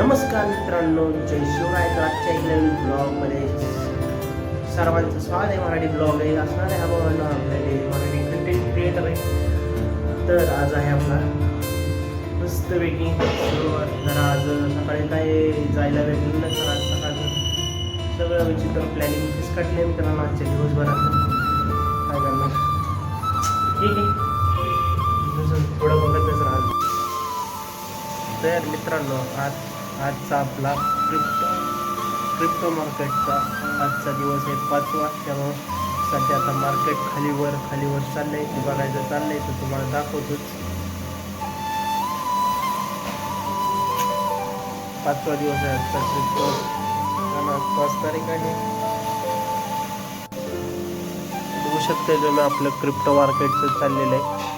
नमस्कार मित्रांनो जय शिवराय तर आजच्या एक नवीन ब्लॉगमध्ये सर्वांचं स्वागत आहे. मराठी ब्लॉग आहे असणार आहे हा बाबा मराठी कंटेंट क्रिएटर आहे. तर आज आहे आपला मस्तपैकी सुरुवात जरा आज सकाळी काय जायला भेटलं नाही तर आज सकाळचं सगळं विचित्र प्लॅनिंग फिसकटले मित्रांनो आजच्या दिवसभरात. काय करणार? ठीक आहे. जसं थोडं बघतच राहा. तर मित्रांनो आज आजचा आपला क्रिप्टो क्रिप्टो मार्केटचा आजचा दिवस आहे पाचवा. त्यामुळं सध्या आता मार्केट खालीवर खालीवर चाललंय. ते बघायचं चाललंय तर तुम्हाला दाखवतोच. पाचवा दिवस आहे आजचा क्रिप्टो आणि आज पाच तारीख आहे. बघू शकता तुम्ही आपलं क्रिप्टो मार्केटचं चाललेलं आहे.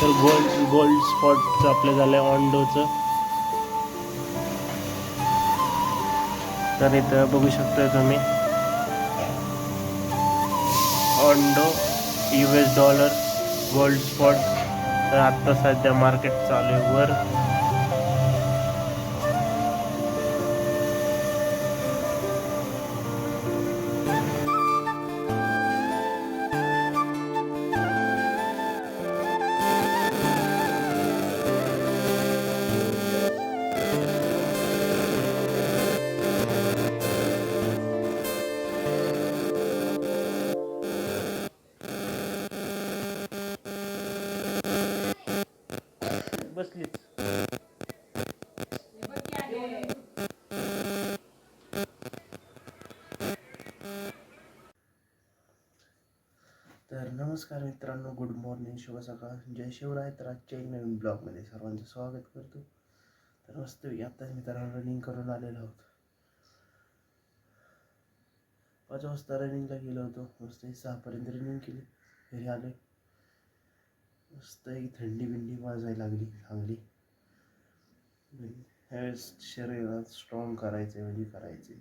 तर गोल्ड गोल्ड स्पॉटचं आपलं झालं आहे ऑन्डोचं तर इथं बघू शकता तुम्ही. Ondo U S dollar gold spot तर आत्ता सध्या मार्केट चालू आहे वर. बसलीच. तर नमस्कार मित्रांनो गुड मॉर्निंग शुभ सकाळ. जय शिवराय तर आजच्या एक नवीन ब्लॉगमध्ये सर्वांचं स्वागत करतो. तर मस्त आत्ताच मित्रांनो रनिंग करून आलेलो आहोत. पाच वाजता रनिंगला गेलो होतो. मस्त सहापर्यंत रनिंग केली. घरी आलो मस्त एक थंडी बिंडी वाजायला लागली चांगली ह्यावेळेस शरीरात स्ट्रॉंग करायचे म्हणजे करायचे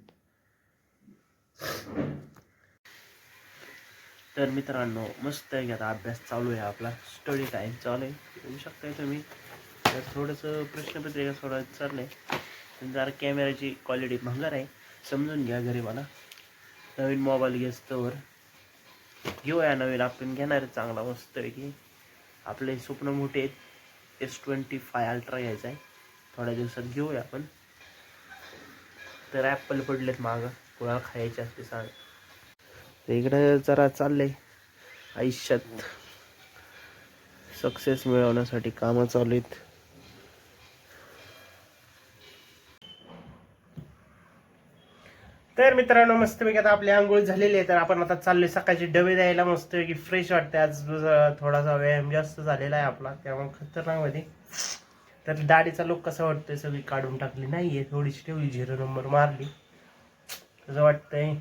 तर मित्रांनो मस्त आहे की आता अभ्यास चालू आहे आपला. स्टडी टाईम चालू आहे. येऊ शकताय तुम्ही. तर थोडंसं प्रश्नपत्रिका सोडायचं चाललं आहे पण जरा कॅमेऱ्याची क्वालिटी भंगार आहे. समजून घ्या घरी मला. नवीन मोबाईल घेस्तोवर घेऊया नवीन. आपण घेणार चांगला मस्त आहे की. आपले स्वप्न मोठे आहेत. एस ट्वेंटी फाय अल्ट्रा घ्यायचा आहे. थोड्या दिवसात घेऊया आपण. तर ॲपल पडलेत मागं. कोणाला खायचे असते सांग. तर इकडं जरा चाललंय. आयुष्यात सक्सेस मिळवण्यासाठी कामं चालू आहेत. तर मित्रांनो मस्तपैकी आता आपली आंघोळ झालेली आहे. तर आपण आता चाललोय सकाळची डबे द्यायला. मस्तपैकी फ्रेश वाटते आज थोडासा व्यायाम जास्त झालेला आहे आपला. त्यामुळे खतरनाकमध्ये तर दाढीचा लोक कसा वाटतोय? सगळी काढून टाकली नाहीये. थोडीशी ठेवली झिरो नंबर मारली. कसं वाटतंय?